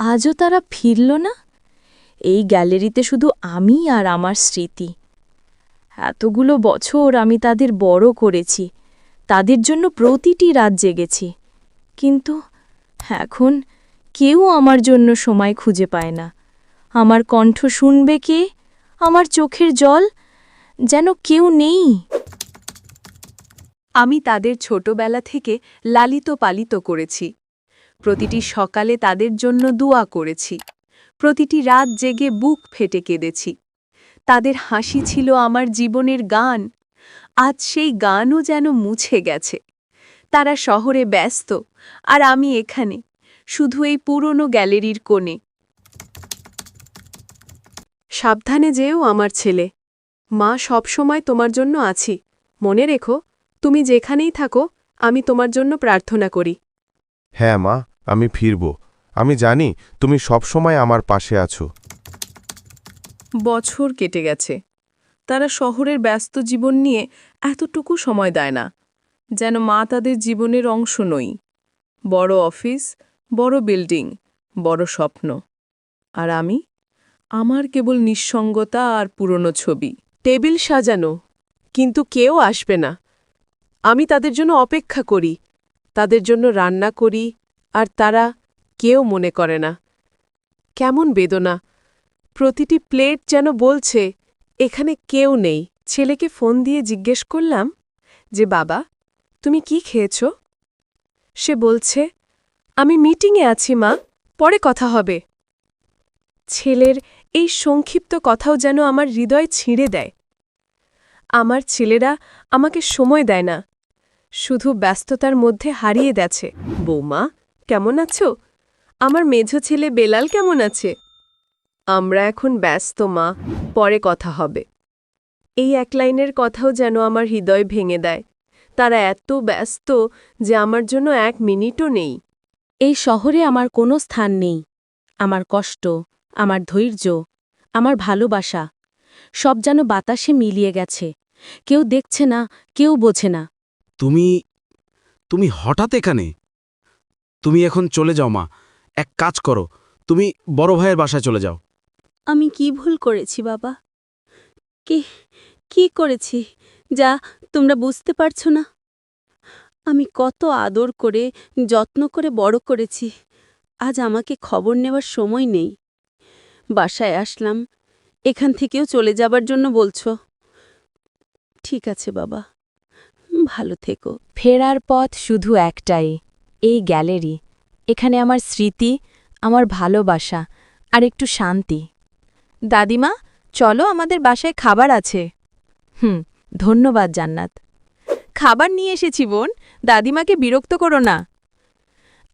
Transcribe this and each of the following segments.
আজও তারা ফিরল না? এই গ্যালারিতে শুধু আমি আর আমার স্মৃতি। এতগুলো বছর আমি তাদের বড় করেছি, তাদের জন্য প্রতিটি রাত জেগেছি। কিন্তু এখন কেউ আমার জন্য সময় খুঁজে পায় না। আমার কণ্ঠ শুনবে কে? আমার চোখের জল? যেন কেউ নেই। আমি তাদের ছোটবেলা থেকে লালিত পালিত করেছি। প্রতিটি সকালে তাদের জন্য দোয়া করেছি। প্রতিটি রাত জেগে বুক ফেটে কেঁদেছি। তাদের হাসি ছিল আমার জীবনের গান। আজ সেই গানও যেন মুছে গেছে। তারা শহরে ব্যস্ত, আর আমি এখানে, শুধু এই পুরনো গ্যালারির কোণে। সাবধানে যেও আমার ছেলে। মা সবসময় তোমার জন্য আছি। মনে রেখো, তুমি যেখানেই থাকো, আমি তোমার জন্য প্রার্থনা করি। হ্যাঁ মা। আমি ফিরব। আমি জানি তুমি সবসময় আমার পাশে আছো। বছর কেটে গেছে। তারা শহরের ব্যস্ত জীবন নিয়ে এতটুকু সময় দেয় না, যেন মা তাদের জীবনের অংশ নই। বড় অফিস, বড় বিল্ডিং, বড় স্বপ্ন। আর আমি? আমার কেবল নিঃসঙ্গতা আর পুরনো ছবি। টেবিল সাজানো, কিন্তু কেউ আসবে না। আমি তাদের জন্য অপেক্ষা করি, তাদের জন্য রান্না করি আর তারা কেউ মনে করে না। কেমন বেদনা। প্রতিটি প্লেট যেন বলছে, এখানে কেউ নেই। ছেলেকে ফোন দিয়ে জিজ্ঞেস করলাম যে, বাবা, তুমি কি খেয়েছ? সে বলছে, আমি মিটিংয়ে আছি, মা। পরে কথা হবে। ছেলের এই সংক্ষিপ্ত কথাও যেন আমার হৃদয় ছিঁড়ে দেয়। আমার ছেলেরা আমাকে সময় দেয় না। শুধু ব্যস্ততার মধ্যে হারিয়ে গেছে। বৌমা কেমন আছো? আমার মেঝো ছেলে বেলাল কেমন আছে? আমরা এখন ব্যস্ত মা। পরে কথা হবে। এই এক লাইনের কথাও যেন আমার হৃদয় ভেঙে দেয়। তারা এত ব্যস্ত যে আমার জন্য এক মিনিটও নেই। এই শহরে আমার কোনো স্থান নেই। আমার কষ্ট আমার ধৈর্য আমার ভালোবাসা সব যেন বাতাসে মিলিয়ে গেছে। কেউ দেখছে না কেউ বোঝে না। তুমি তুমি হঠাৎ এখানে? তুমি এখন চলে যাও মা। এক কাজ করো তুমি বড় ভাইয়ের বাসায় চলে যাও। আমি কি ভুল করেছি বাবা? কি কি করেছি যা তোমরা বুঝতে পারছ না? আমি কত আদর করে যত্ন করে বড় করেছি। আজ আমাকে খবর নেওয়ার সময় নেই। বাসায় আসলাম এখান থেকেও চলে যাবার জন্য বলছো। ঠিক আছে বাবা। ভালো থেকো। ফেরার পথ শুধু একটাই। এই গ্যালারি, এখানে আমার স্মৃতি, আমার ভালোবাসা আর একটু শান্তি। দাদিমা, চলো আমাদের বাসায় খাবার আছে। হুম, ধন্যবাদ জান্নাত। খাবার নিয়ে এসেছি বোন, দাদিমাকে বিরক্ত করো না।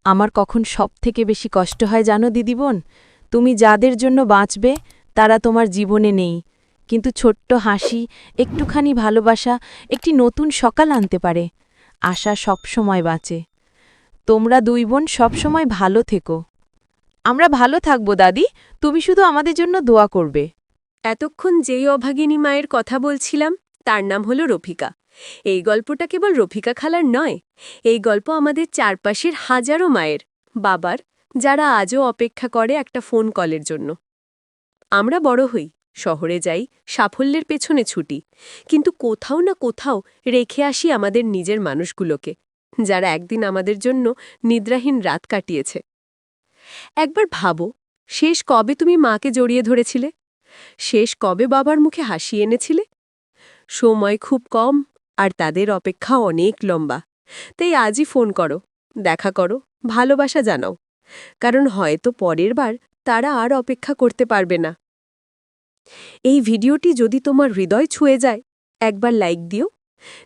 আমার কখন সব থেকে বেশি কষ্ট হয় জানো দিদি বোন? তুমি যাদের জন্য বাঁচবে, তারা তোমার জীবনে নেই। কিন্তু ছোট্ট হাসি, একটুখানি ভালোবাসা, একটি নতুন সকাল আনতে পারে। আশা সবসময় বাঁচে। তোমরা দুই বোন সবসময় ভালো থেকো। আমরা ভালো থাকব, দাদি। তুমি শুধু আমাদের জন্য দোয়া করবে। এতক্ষণ যেই অভাগিনী মায়ের কথা বলছিলাম, তার নাম হল রফিকা। এই গল্পটা কেবল রফিকা খালার নয়, এই গল্প আমাদের চারপাশের হাজারো মায়ের, বাবার, যারা আজও অপেক্ষা করে একটা ফোন কলের জন্য। আমরা বড় হই, শহরে যাই, সাফল্যের পেছনে ছুটি, কিন্তু কোথাও না কোথাও রেখে আসি আমাদের নিজের মানুষগুলোকে। যারা একদিন আমাদের জন্য নিদ্রাহীন রাত কাটিয়েছে। একবার ভাবো, শেষ কবে তুমি মাকে জড়িয়ে ধরেছিলে? শেষ কবে বাবার মুখে হাসি এনেছিলে? সময় খুব কম আর তাদের অপেক্ষা অনেক লম্বা। তাই আজই ফোন করো, দেখা করো, ভালোবাসা জানাও। কারণ হয়তো পরের বার তারা আর অপেক্ষা করতে পারবে না। এই ভিডিওটি যদি তোমার হৃদয় ছুঁয়ে যায়, একবার লাইক দিও।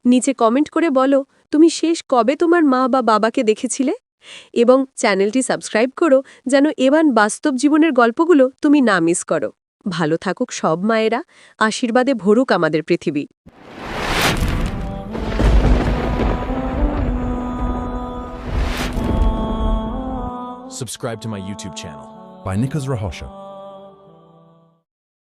নিচে কমেন্ট করে বলো তুমি শেষ কবে তোমার মা বা বাবাকে দেখেছিলে এবং চ্যানেলটি সাবস্ক্রাইব করো যেন এবার বাস্তব জীবনের গল্পগুলো তুমি না মিস করো ভালো থাকুক সব মায়েরা আশীর্বাদে ভরুক আমাদের পৃথিবী Subscribe to my YouTube channel. by Nicholas Rahosha.